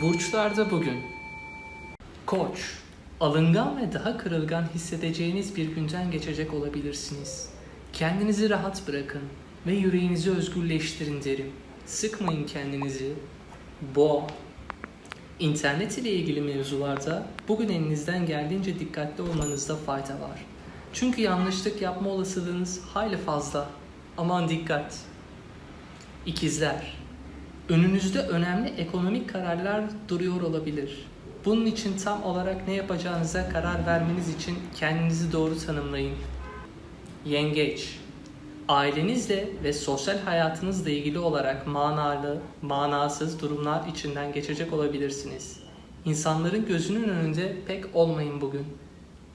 Burçlarda bugün. Koç, alıngan ve daha kırılgan hissedeceğiniz bir günden geçecek olabilirsiniz. Kendinizi rahat bırakın ve yüreğinizi özgürleştirin derim. Sıkmayın kendinizi. Boğa, İnternet ile ilgili mevzularda bugün elinizden geldiğince dikkatli olmanızda fayda var. Çünkü yanlışlık yapma olasılığınız hayli fazla. Aman dikkat. İkizler. Önünüzde önemli ekonomik kararlar duruyor olabilir. Bunun için tam olarak ne yapacağınıza karar vermeniz için kendinizi doğru tanımlayın. Yengeç. Ailenizle ve sosyal hayatınızla ilgili olarak manalı, manasız durumlar içinden geçecek olabilirsiniz. İnsanların gözünün önünde pek olmayın bugün.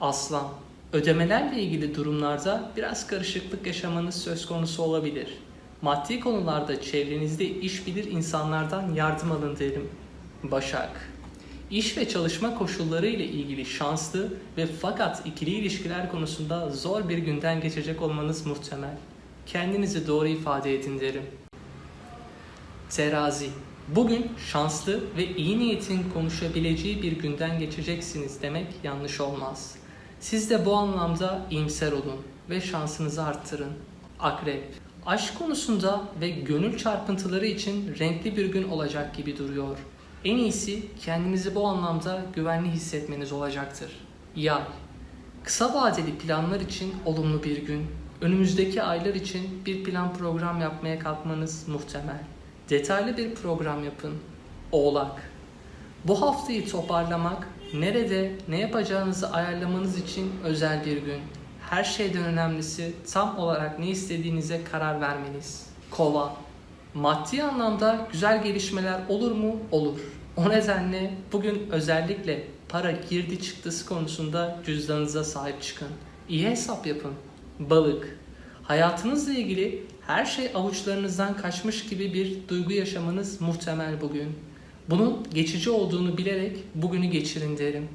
Aslan. Ödemelerle ilgili durumlarda biraz karışıklık yaşamanız söz konusu olabilir. Maddi konularda çevrenizde iş bilir insanlardan yardım alın derim. Başak. İş ve çalışma koşulları ile ilgili şanslı ve fakat ikili ilişkiler konusunda zor bir günden geçecek olmanız muhtemel. Kendinizi doğru ifade edin derim. Terazi. Bugün şanslı ve iyi niyetin konuşabileceği bir günden geçeceksiniz demek yanlış olmaz. Siz de bu anlamda iyimser olun ve şansınızı arttırın. Akrep. Aşk konusunda ve gönül çarpıntıları için renkli bir gün olacak gibi duruyor. En iyisi kendinizi bu anlamda güvenli hissetmeniz olacaktır. Yay. Kısa vadeli planlar için olumlu bir gün. Önümüzdeki aylar için bir plan program yapmaya kalkmanız muhtemel. Detaylı bir program yapın. Oğlak. Bu haftayı toparlamak, nerede, ne yapacağınızı ayarlamanız için özel bir gün. Her şeyden önemlisi tam olarak ne istediğinize karar vermeniz. Kova. Maddi anlamda güzel gelişmeler olur mu? Olur. O nedenle bugün özellikle para girdi çıktısı konusunda cüzdanınıza sahip çıkın. İyi hesap yapın. Balık. Hayatınızla ilgili her şey avuçlarınızdan kaçmış gibi bir duygu yaşamanız muhtemel bugün. Bunun geçici olduğunu bilerek bugünü geçirin derim.